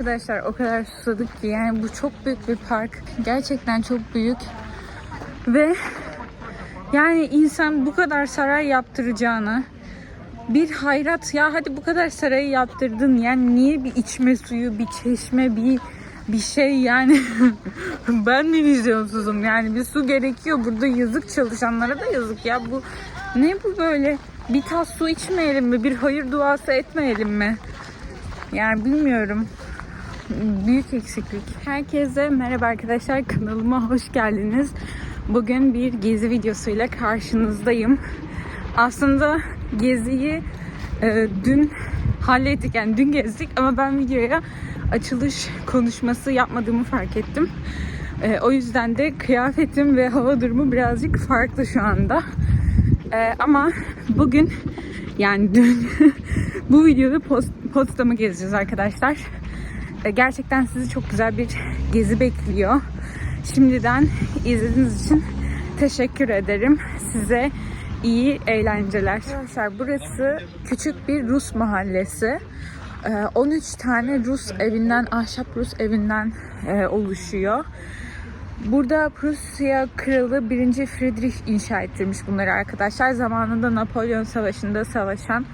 Arkadaşlar o kadar susadık ki yani bu çok büyük bir park. Gerçekten çok büyük. Ve yani insan bu kadar saray yaptıracağına bir hayrat ya hadi bu kadar sarayı yaptırdın yani niye bir içme suyu bir çeşme bir bir şey? Yani ben mi vizyonsuzum? Yani bir su gerekiyor. Burada yazık çalışanlara da yazık ya. Bu ne bu böyle? Bir tas su içmeyelim mi? Bir hayır duası etmeyelim mi? Yani bilmiyorum büyük eksiklik. Herkese merhaba arkadaşlar kanalıma hoş geldiniz. Bugün bir gezi videosuyla karşınızdayım. Aslında geziyi e, dün hallettik yani dün gezdik ama ben videoya açılış konuşması yapmadığımı fark ettim. E, o yüzden de kıyafetim ve hava durumu birazcık farklı şu anda. E, ama bugün yani dün bu videoda post, postamı gezeceğiz arkadaşlar. E, Gerçekten sizi çok güzel bir gezi bekliyor. Şimdiden izlediğiniz için teşekkür ederim. Size iyi eğlenceler. Arkadaşlar burası küçük bir Rus mahallesi. E, 13 tane Rus evinden, ahşap Rus evinden e, oluşuyor. Burada Prusya Kralı 1. Friedrich inşa ettirmiş bunları arkadaşlar. Zamanında Napolyon Savaşı'nda savaşan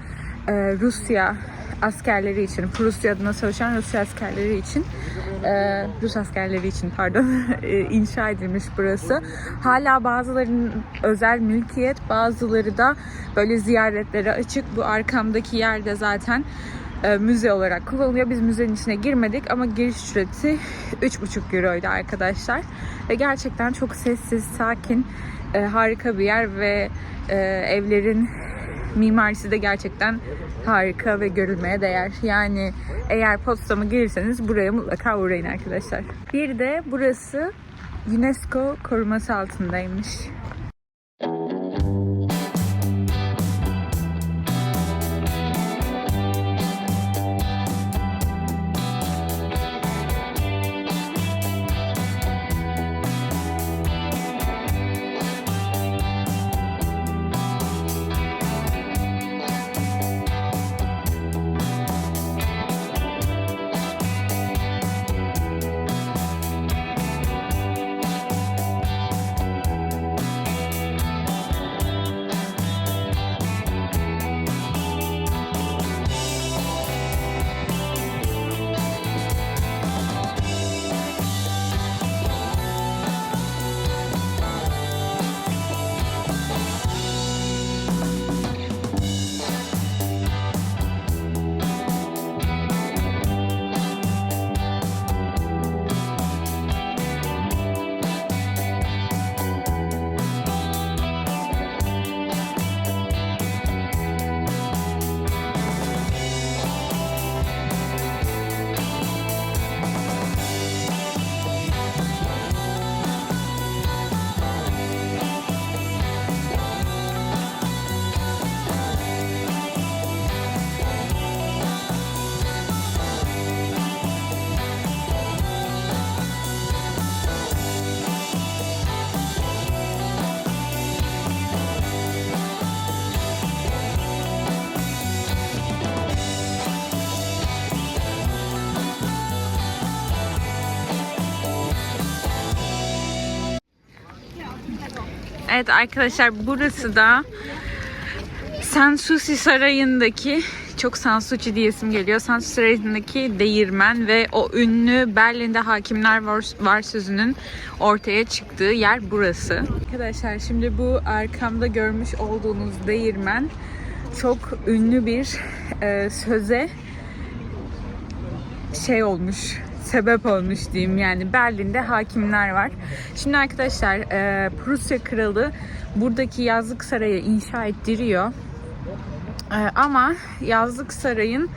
e, Rusya askerleri için, Prusya adına savaşan Rusya askerleri için, e, Rus askerleri için pardon, e, inşa edilmiş burası. Hala bazılarının özel mülkiyet, bazıları da böyle ziyaretlere açık. Bu arkamdaki yerde zaten e, müze olarak kullanılıyor. Biz müzenin içine girmedik ama giriş ücreti 3,5 euroydu arkadaşlar. Ve gerçekten çok sessiz, sakin, e, harika bir yer ve e, evlerin mimarisi de gerçekten harika ve görülmeye değer. Yani eğer Potsdam'a gelirseniz buraya mutlaka uğrayın arkadaşlar. Bir de burası UNESCO koruması altındaymış. Evet arkadaşlar burası da Sanssouci Sarayı'ndaki çok Sanssouci diyesim geliyor. Sanssouci Sarayı'ndaki değirmen ve o ünlü Berlin'de hakimler var, var sözünün ortaya çıktığı yer burası. Arkadaşlar şimdi bu arkamda görmüş olduğunuz değirmen çok ünlü bir e, söze şey olmuş sebep olmuş diyeyim yani Berlin'de hakimler var. Şimdi arkadaşlar e, Prusya kralı buradaki yazlık sarayı inşa ettiriyor. E, ama yazlık sarayın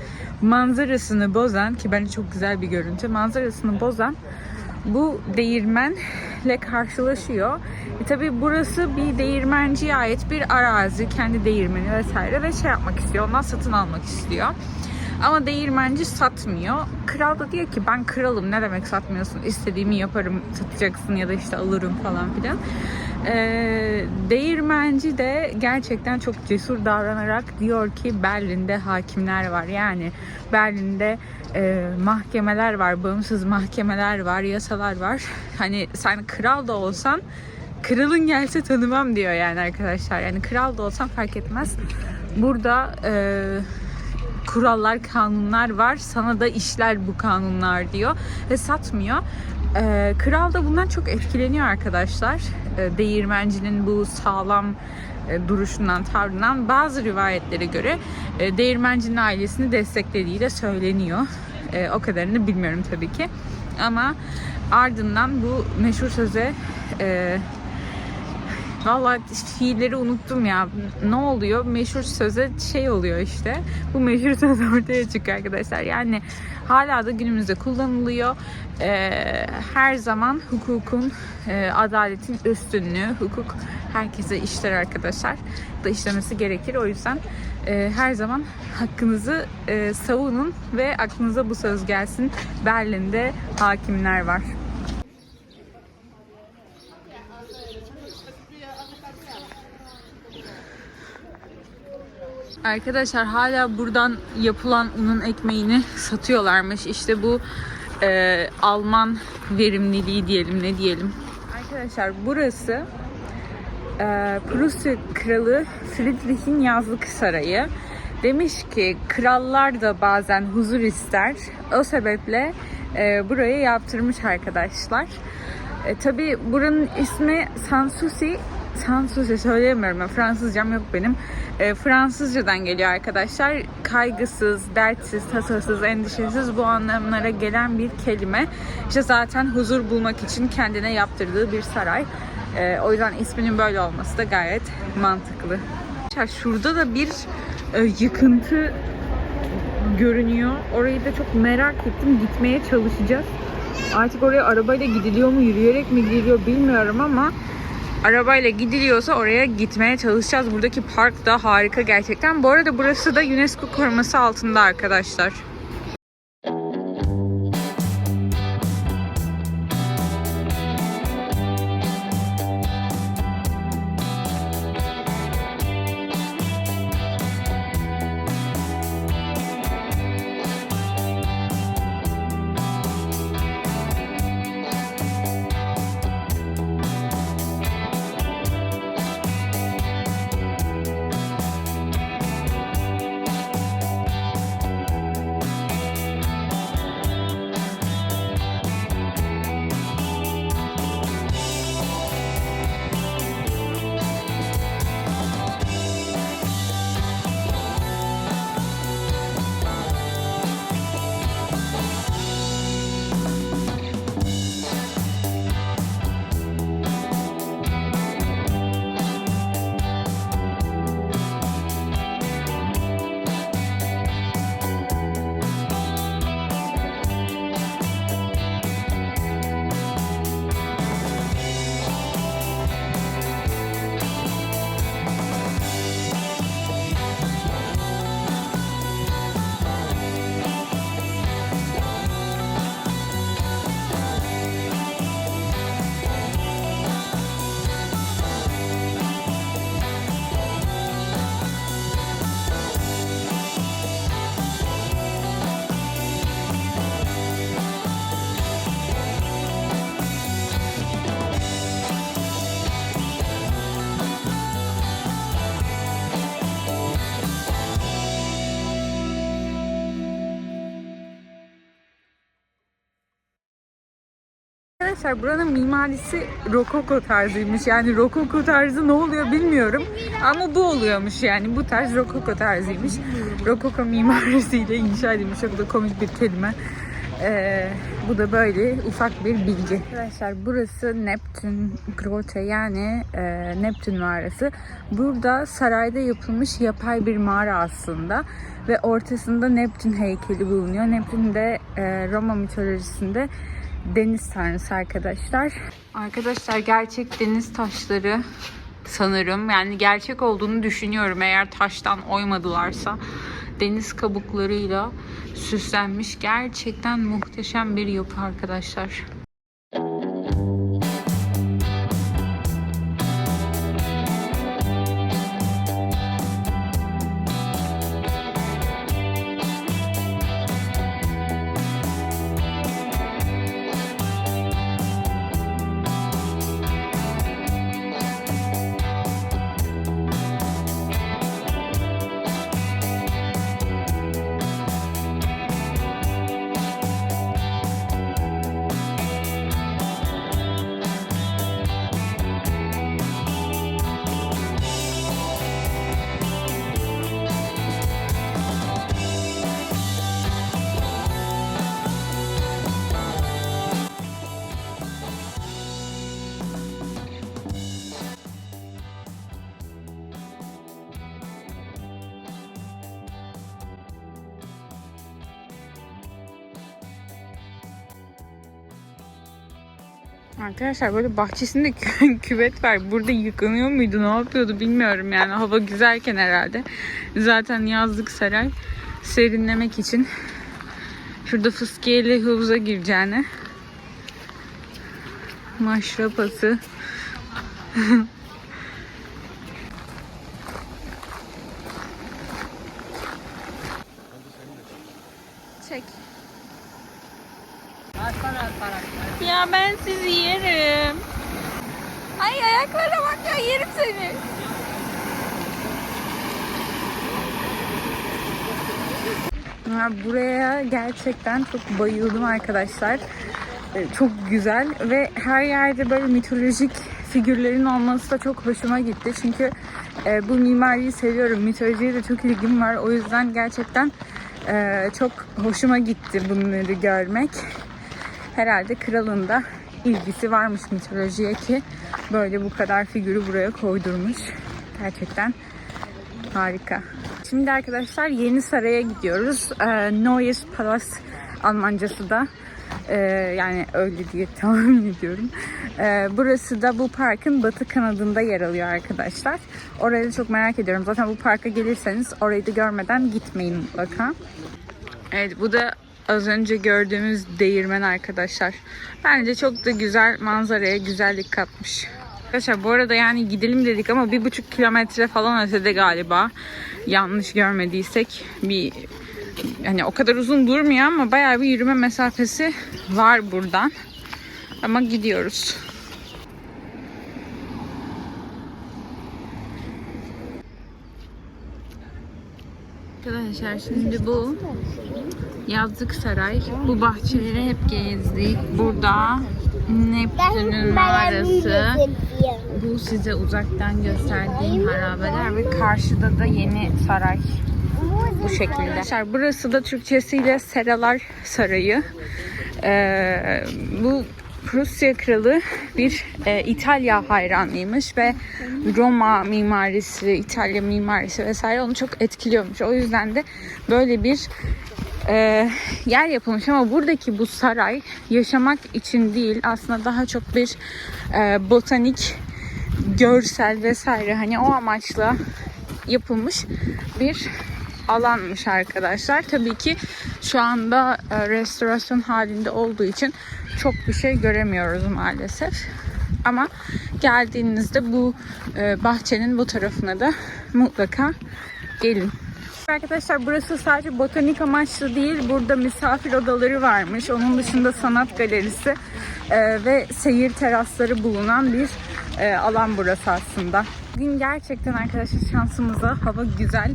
manzarasını bozan ki bence çok güzel bir görüntü manzarasını bozan bu değirmenle karşılaşıyor. E tabi burası bir değirmenciye ait bir arazi, kendi değirmeni vesaire ve şey yapmak istiyor, ondan satın almak istiyor. Ama değirmenci satmıyor. Kral da diyor ki ben kralım ne demek satmıyorsun istediğimi yaparım satacaksın ya da işte alırım falan filan. E, değirmenci de gerçekten çok cesur davranarak diyor ki Berlin'de hakimler var. Yani Berlin'de e, mahkemeler var, bağımsız mahkemeler var, yasalar var. Hani sen kral da olsan kralın gelse tanımam diyor yani arkadaşlar. Yani kral da olsan fark etmez. Burada e, kurallar, kanunlar var. Sana da işler bu kanunlar diyor ve satmıyor. E, kral da bundan çok etkileniyor arkadaşlar. E, değirmencinin bu sağlam e, duruşundan, tavrından bazı rivayetlere göre e, değirmencinin ailesini desteklediği de söyleniyor. E, o kadarını bilmiyorum tabii ki. Ama ardından bu meşhur söze e, Vallahi fiilleri unuttum ya. Ne oluyor? Meşhur söze şey oluyor işte. Bu meşhur söz ortaya çıkıyor arkadaşlar. Yani hala da günümüzde kullanılıyor. Ee, her zaman hukukun, e, adaletin üstünlüğü, hukuk herkese işler arkadaşlar. Da işlemesi gerekir. O yüzden e, her zaman hakkınızı e, savunun ve aklınıza bu söz gelsin. Berlin'de hakimler var. Arkadaşlar hala buradan yapılan unun ekmeğini satıyorlarmış. İşte bu e, Alman verimliliği diyelim ne diyelim. Arkadaşlar burası e, Prusya Kralı Friedrich'in yazlık sarayı. Demiş ki krallar da bazen huzur ister. O sebeple e, burayı yaptırmış arkadaşlar. E, Tabi buranın ismi Sanssouci Sanssouci söyleyemiyorum. Fransızcam yok benim. E, Fransızcadan geliyor arkadaşlar. Kaygısız, dertsiz, tasasız, endişesiz bu anlamlara gelen bir kelime. İşte zaten huzur bulmak için kendine yaptırdığı bir saray. E, o yüzden isminin böyle olması da gayet mantıklı. Şurada da bir e, yıkıntı görünüyor. Orayı da çok merak ettim. Gitmeye çalışacağız. Artık oraya arabayla gidiliyor mu, yürüyerek mi gidiliyor bilmiyorum ama arabayla gidiliyorsa oraya gitmeye çalışacağız. Buradaki park da harika gerçekten. Bu arada burası da UNESCO koruması altında arkadaşlar. Arkadaşlar buranın mimarisi rokoko tarzıymış. Yani rokoko tarzı ne oluyor bilmiyorum. Ama bu oluyormuş yani. Bu tarz rokoko tarzıymış. Rokoko mimarisiyle inşa edilmiş. Çok da komik bir kelime. Ee, bu da böyle ufak bir bilgi. Arkadaşlar burası Neptün Grotte yani e, Neptün mağarası. Burada sarayda yapılmış yapay bir mağara aslında. Ve ortasında Neptün heykeli bulunuyor. Neptün de e, Roma mitolojisinde deniz tanrısı arkadaşlar. Arkadaşlar gerçek deniz taşları sanırım. Yani gerçek olduğunu düşünüyorum eğer taştan oymadılarsa. Deniz kabuklarıyla süslenmiş. Gerçekten muhteşem bir yapı arkadaşlar. Arkadaşlar böyle bahçesinde kü- küvet var. Burada yıkanıyor muydu? Ne yapıyordu bilmiyorum yani. Hava güzelken herhalde. Zaten yazlık saray serinlemek için şurada fıskiyeli havuza gireceğine maşrapası Çek. Ya ben sizi. Ay ayaklara bak ya yerim seni. Ya buraya gerçekten çok bayıldım arkadaşlar. Ee, Çok güzel ve her yerde böyle mitolojik figürlerin olması da çok hoşuma gitti. Çünkü e, bu mimariyi seviyorum. Mitolojiye de çok ilgim var. O yüzden gerçekten e, çok hoşuma gitti bunları görmek. Herhalde kralın da ilgisi varmış mitolojiye ki böyle bu kadar figürü buraya koydurmuş. Gerçekten harika. Şimdi arkadaşlar Yeni Saray'a gidiyoruz. Ee, Neues Palast Almancası da ee, yani öyle diye tahmin ediyorum. Ee, burası da bu parkın batı kanadında yer alıyor arkadaşlar. Orayı da çok merak ediyorum. Zaten bu parka gelirseniz orayı da görmeden gitmeyin mutlaka. Evet bu da az önce gördüğümüz değirmen arkadaşlar. Bence çok da güzel manzaraya güzellik katmış. Arkadaşlar bu arada yani gidelim dedik ama bir buçuk kilometre falan ötede galiba. Yanlış görmediysek bir yani o kadar uzun durmuyor ama bayağı bir yürüme mesafesi var buradan. Ama gidiyoruz. Arkadaşlar şimdi bu yazlık saray. Bu bahçeleri hep gezdik. Burada Neptün'ün mağarası. Bu size uzaktan gösterdiğim harabeler ve karşıda da yeni saray. Bu şekilde. Arkadaşlar burası da Türkçesiyle Seralar Sarayı. Ee, bu Prusya kralı bir e, İtalya hayranıymış ve Roma mimarisi, İtalya mimarisi vesaire onu çok etkiliyormuş. O yüzden de böyle bir e, yer yapılmış ama buradaki bu saray yaşamak için değil aslında daha çok bir e, botanik görsel vesaire hani o amaçla yapılmış bir alanmış arkadaşlar. Tabii ki şu anda e, restorasyon halinde olduğu için çok bir şey göremiyoruz maalesef. Ama geldiğinizde bu e, bahçenin bu tarafına da mutlaka gelin. Arkadaşlar burası sadece botanik amaçlı değil. Burada misafir odaları varmış. Onun dışında sanat galerisi e, ve seyir terasları bulunan bir e, alan burası aslında. Bugün gerçekten arkadaşlar şansımıza hava güzel.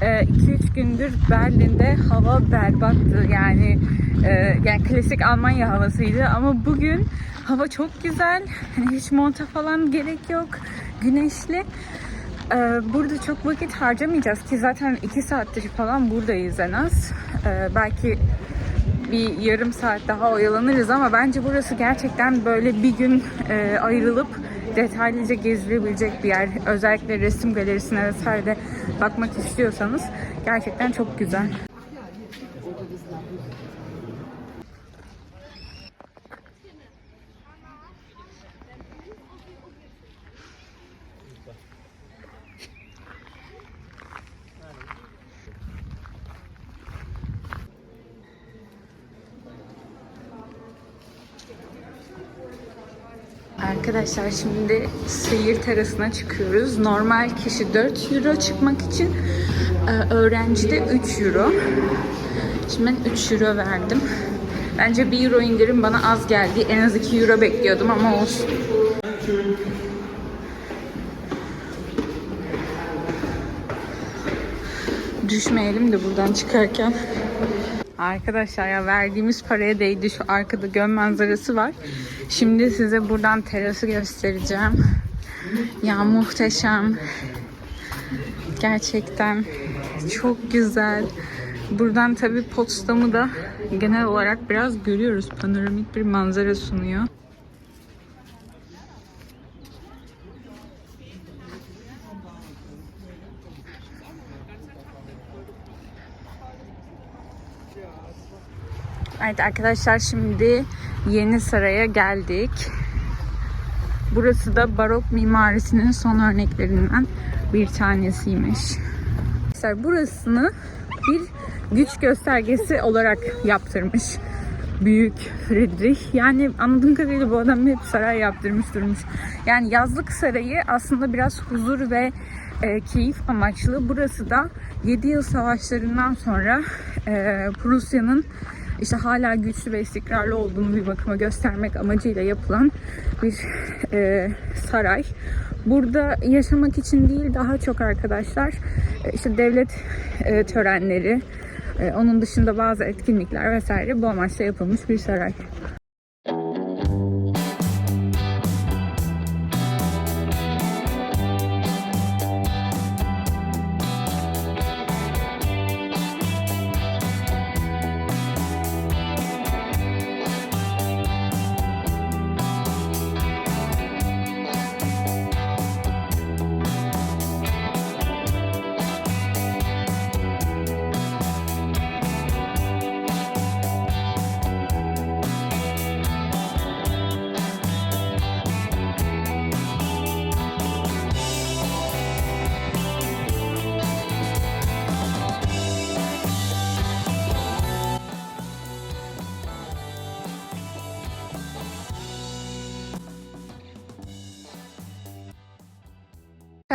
2-3 gündür Berlin'de hava berbattı. Yani e, yani klasik Almanya havasıydı ama bugün hava çok güzel. Hani hiç monta falan gerek yok. Güneşli. Ee, burada çok vakit harcamayacağız ki zaten 2 saattir falan buradayız en az. Ee, belki bir yarım saat daha oyalanırız ama bence burası gerçekten böyle bir gün e, ayrılıp detaylıca gezilebilecek bir yer. Özellikle resim galerisine vesaire bakmak istiyorsanız gerçekten çok güzel. Arkadaşlar şimdi seyir terasına çıkıyoruz. Normal kişi 4 euro çıkmak için e, öğrenci de 3 euro. Şimdi ben 3 euro verdim. Bence 1 euro indirim bana az geldi. En az 2 euro bekliyordum ama olsun. Düşmeyelim de buradan çıkarken. Arkadaşlar ya verdiğimiz paraya değdi. Şu arkada göl manzarası var. Şimdi size buradan terası göstereceğim. Ya muhteşem. Gerçekten çok güzel. Buradan tabi Potsdam'ı da genel olarak biraz görüyoruz. Panoramik bir manzara sunuyor. Evet arkadaşlar şimdi Yeni Saray'a geldik. Burası da barok mimarisinin son örneklerinden bir tanesiymiş. Arkadaşlar burasını bir güç göstergesi olarak yaptırmış. Büyük Friedrich. Yani anladığım kadarıyla bu adam hep saray yaptırmış durmuş. Yani yazlık sarayı aslında biraz huzur ve e, keyif amaçlı. Burası da 7 yıl savaşlarından sonra e, Prusya'nın işte hala güçlü ve istikrarlı olduğunu bir bakıma göstermek amacıyla yapılan bir e, saray. Burada yaşamak için değil daha çok arkadaşlar e, işte devlet e, törenleri, e, onun dışında bazı etkinlikler vesaire bu amaçla yapılmış bir saray.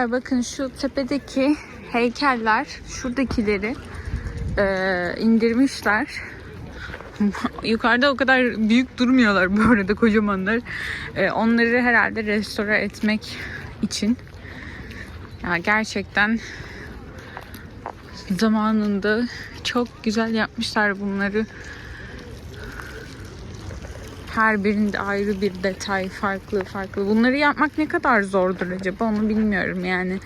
Ya Bakın şu tepedeki heykeller, şuradakileri eee, indirmişler. Yukarıda o kadar büyük durmuyorlar bu arada kocamanlar. Eee, onları herhalde restore etmek için. Ya gerçekten zamanında çok güzel yapmışlar bunları. Her birinde ayrı bir detay, farklı farklı. Bunları yapmak ne kadar zordur acaba onu bilmiyorum yani.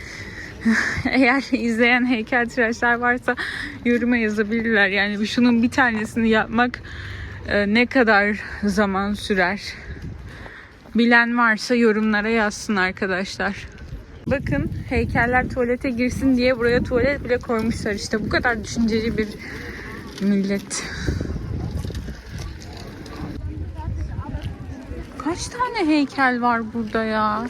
Eğer izleyen heykeltıraşlar varsa yoruma yazabilirler. Yani şunun bir tanesini yapmak e, ne kadar zaman sürer? Bilen varsa yorumlara yazsın arkadaşlar. Bakın heykeller tuvalete girsin diye buraya tuvalet bile koymuşlar işte. Bu kadar düşünceli bir millet. Kaç tane heykel var burada ya?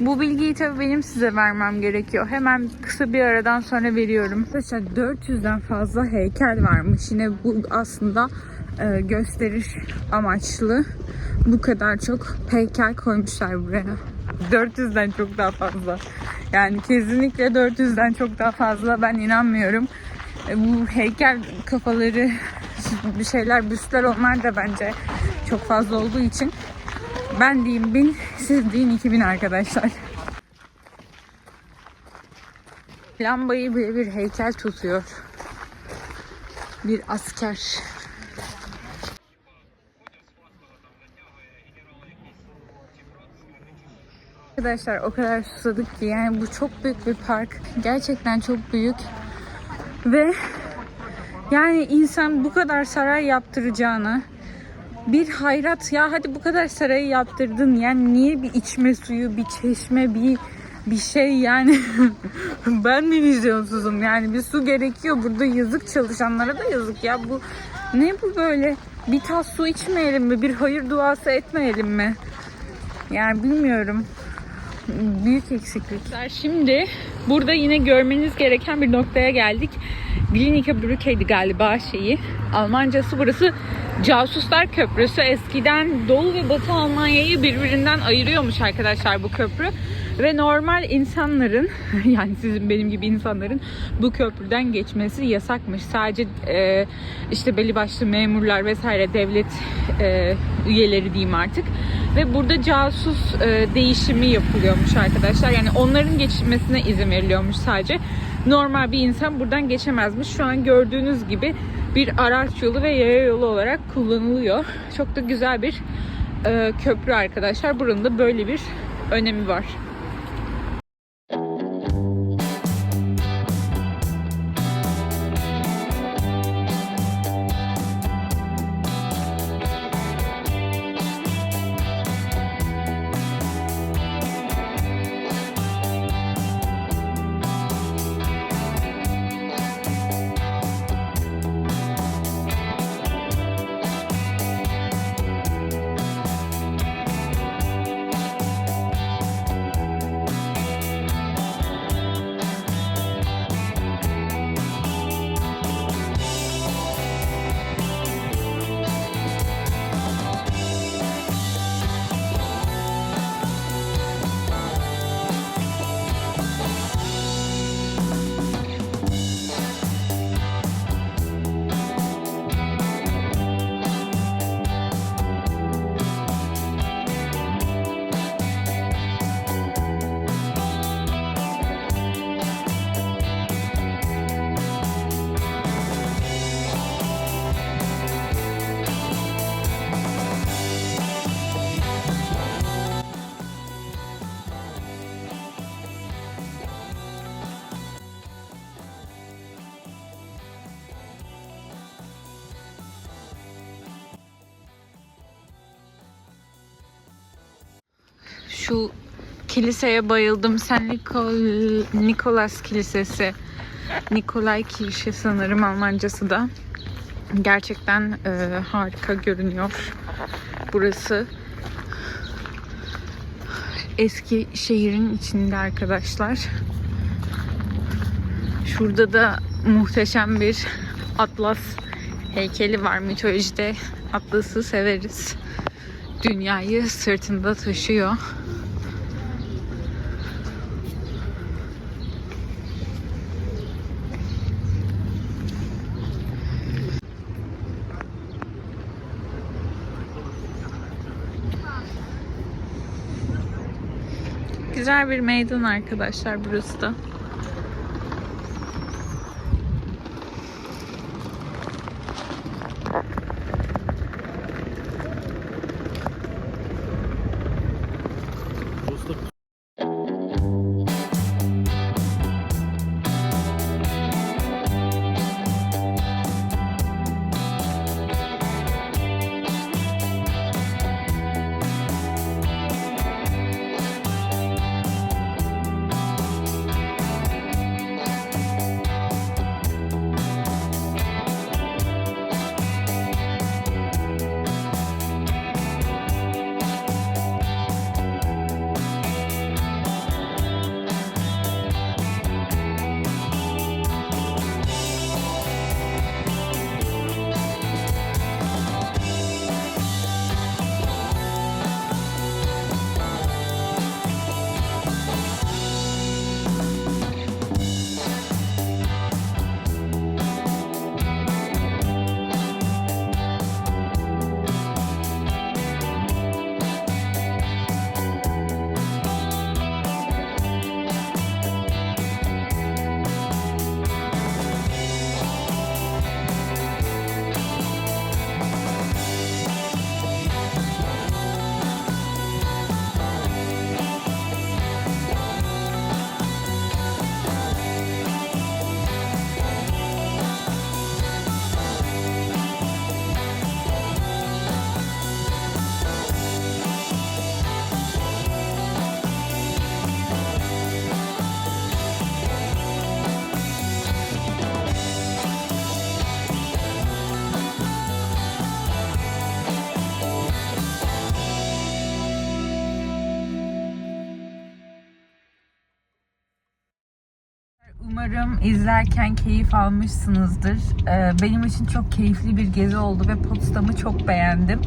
Bu bilgiyi tabii benim size vermem gerekiyor. Hemen kısa bir aradan sonra veriyorum. Arkadaşlar 400'den fazla heykel varmış. Yine bu aslında e, gösteriş amaçlı. Bu kadar çok heykel koymuşlar buraya. 400'den çok daha fazla. Yani kesinlikle 400'den çok daha fazla ben inanmıyorum. E, bu heykel kafaları bir şeyler büstler onlar da bence çok fazla olduğu için ben diyeyim 1000, siz deyin 2000 arkadaşlar. Lambayı bile bir heykel tutuyor. Bir asker. Arkadaşlar o kadar susadık ki yani bu çok büyük bir park. Gerçekten çok büyük. Ve yani insan bu kadar saray yaptıracağını bir hayrat ya hadi bu kadar sarayı yaptırdın yani niye bir içme suyu bir çeşme bir bir şey? Yani ben mi vizyonsuzum? Yani bir su gerekiyor. Burada yazık çalışanlara da yazık ya. Bu ne bu böyle? Bir tas su içmeyelim mi? Bir hayır duası etmeyelim mi? Yani bilmiyorum. Büyük eksiklik. Şimdi burada yine görmeniz gereken bir noktaya geldik. Blinika Brücke'ydi galiba şeyi. Almancası burası Casuslar Köprüsü. Eskiden Doğu ve Batı Almanya'yı birbirinden ayırıyormuş arkadaşlar bu köprü. Ve normal insanların yani sizin benim gibi insanların bu köprüden geçmesi yasakmış. Sadece e, işte belli başlı memurlar vesaire devlet e, üyeleri diyeyim artık. Ve burada casus e, değişimi yapılıyormuş arkadaşlar. Yani onların geçmesine izin veriliyormuş sadece. Normal bir insan buradan geçemezmiş. Şu an gördüğünüz gibi bir araç yolu ve yaya yolu olarak kullanılıyor. Çok da güzel bir e, köprü arkadaşlar. Buranın da böyle bir önemi var. Kiliseye bayıldım. Sen Nikol Nikolas Kilisesi. Nikolay Kirche sanırım Almancası da. Gerçekten e, harika görünüyor. Burası eski şehrin içinde arkadaşlar. Şurada da muhteşem bir atlas heykeli var. Mitolojide atlası severiz. Dünyayı sırtında taşıyor. Güzel bir meydan arkadaşlar burası da. İzlerken keyif almışsınızdır. Ee, Benim için çok keyifli bir gezi oldu ve Potsdam'ı çok beğendim.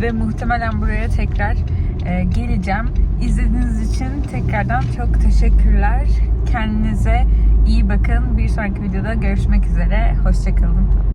Ve muhtemelen buraya tekrar e, geleceğim. İzlediğiniz için tekrardan çok teşekkürler. Kendinize iyi bakın. Bir sonraki videoda görüşmek üzere. Hoşçakalın.